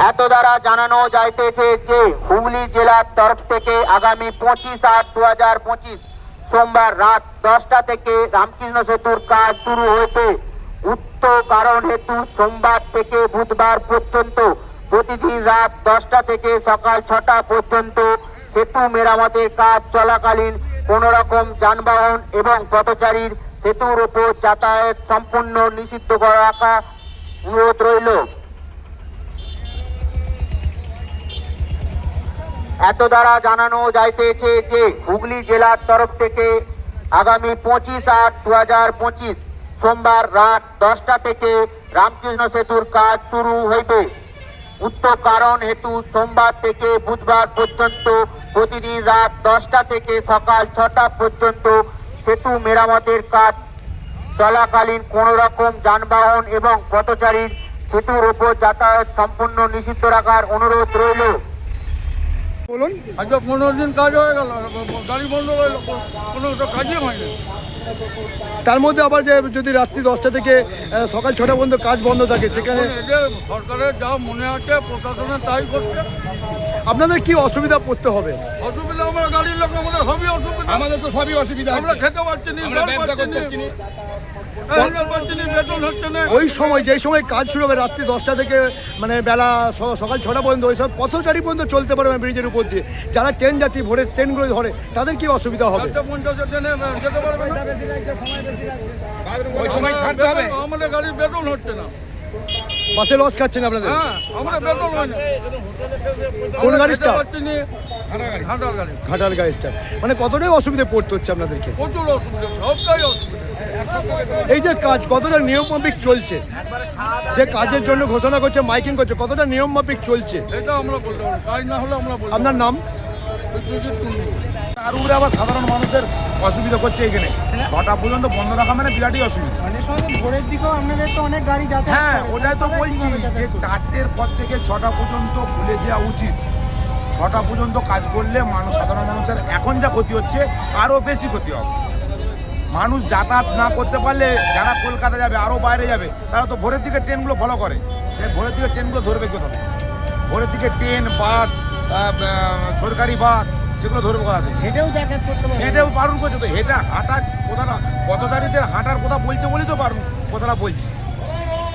এত দ্বারা জানানো যাইতেছে যে হুগলি জেলার তরফ থেকে আগামী পঁচিশ আট দু হাজার পঁচিশ সোমবার রাত দশটা থেকে রামকৃষ্ণ সেতুর কাজ শুরু হয়েছে উক্ত কারণ হেতু সোমবার থেকে বুধবার পর্যন্ত প্রতিদিন রাত দশটা থেকে সকাল ছটা পর্যন্ত সেতু মেরামতের কাজ চলাকালীন কোন রকম যানবাহন এবং পথচারীর সেতুর উপর যাতায়াত সম্পূর্ণ নিষিদ্ধ করা রাখা অনুরোধ রইল এত দ্বারা জানানো যাইতেছে যে হুগলি জেলার তরফ থেকে আগামী পঁচিশ আট দু হাজার পঁচিশ সোমবার রাত দশটা থেকে রামকৃষ্ণ সেতুর কাজ শুরু হইবে। উক্ত কারণ হেতু সোমবার থেকে বুধবার পর্যন্ত প্রতিদিন রাত দশটা থেকে সকাল ছটা পর্যন্ত সেতু মেরামতের কাজ চলাকালীন কোন রকম যানবাহন এবং পথচারীর সেতুর উপর যাতায়াত সম্পূর্ণ নিষিদ্ধ রাখার অনুরোধ রইল। বলুন। আজকে পনেরো দিন কাজ হয়ে গেল গাড়ি বন্ধ হয়ে গেল কোনো কাজই হয়নি। তার মধ্যে আবার যে যদি রাত্রি দশটা থেকে সকাল ছটা পর্যন্ত কাজ বন্ধ থাকে সেখানে সরকারের যা মনে আছে প্রশাসনের তাই করছে। আপনাদের কি অসুবিধা পড়তে হবে? অসুবিধা আমরা গাড়ির লোক আমাদের সবই অসুবিধা। আমাদের তো সবই অসুবিধা আমরা খেতে পারছি না আমরা ব্যবসা করতে পারছি হচ্ছে না। ওই সময় যেই সময় কাজ শুরু হবে রাত্রি দশটা থেকে মানে বেলা সকাল ছটা পর্যন্ত ওই সব পথচারী পর্যন্ত চলতে পারবে ব্রিজের উপর। দিয়ে যারা ট্রেন যাত্রী ভরে ট্রেনগুলো ধরে তাদের কি অসুবিধা হবে? ওই সময় ছাড়তে হবে। আমাদের গাড়ির বেতন হচ্ছে না। বাসে লস খাচ্ছেন আপনাদের? হ্যাঁ আমরা বেতন হয় না কোন আমরা গাড়ির খেতে staff? পারছি না হাঁটার গাড়ি। ঘাটাল গাড়িটা মানে কতটাই অসুবিধা পড়তে হচ্ছে আপনাদেরকে? এই যে কাজ কতটা নিয়ম মাফিক চলছে? যে কাজের জন্য ঘোষণা করছে মাইকিং করছে কতটা নিয়ম মাফিক চলছে? এটা আমরা বলতে কাজ না হলে আমরা আপনার নাম? তার উপরে আবার সাধারণ মানুষের অসুবিধা করছে এখানে। ছটা পর্যন্ত বন্ধ রাখা মানে বিরাটই অসুবিধা। মানে সঙ্গে ভোরের দিকেও আপনাদের তো অনেক গাড়ি যাতায়াত হ্যাঁ ওটাই তো বলছি যে চারটের পর থেকে ছটা পর্যন্ত খুলে দেওয়া উচিত। ছটা পর্যন্ত কাজ করলে মানুষ সাধারণ মানুষের এখন যা ক্ষতি হচ্ছে আরও বেশি ক্ষতি হবে। মানুষ যাতায়াত না করতে পারলে যারা কলকাতা যাবে আরও বাইরে যাবে তারা তো ভোরের দিকে ট্রেনগুলো ফলো করে। ভোরের দিকে ট্রেনগুলো ধরবে কোথাও ভোরের দিকে ট্রেন বাস সরকারি বাস সেগুলো ধরবে কোথা থেকে হেঁটেও যাতায়াত করতে পারবে। হেঁটেও বারণ করছে তো হেঁটে হাঁটা কোথাটা পথচারীদের হাঁটার কথা বলছে বলেই তো বারণ কথাটা বলছে।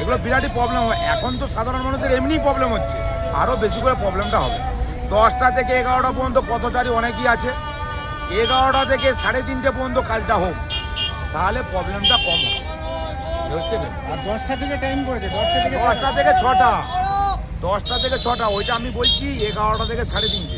এগুলো বিরাটই প্রবলেম হয়। এখন তো সাধারণ মানুষের এমনিই প্রবলেম হচ্ছে। আরও বেশি করে প্রবলেমটা হবে। দশটা থেকে এগারোটা পর্যন্ত পথচারী অনেকই আছে। এগারোটা থেকে সাড়ে তিনটে পর্যন্ত কাজটা হোক তাহলে প্রবলেমটা কম হবে। আর দশটা থেকে টাইম করেছে দশটা থেকে দশটা থেকে ছটা। দশটা থেকে ছটা ওইটা আমি বলছি এগারোটা থেকে সাড়ে তিনটে।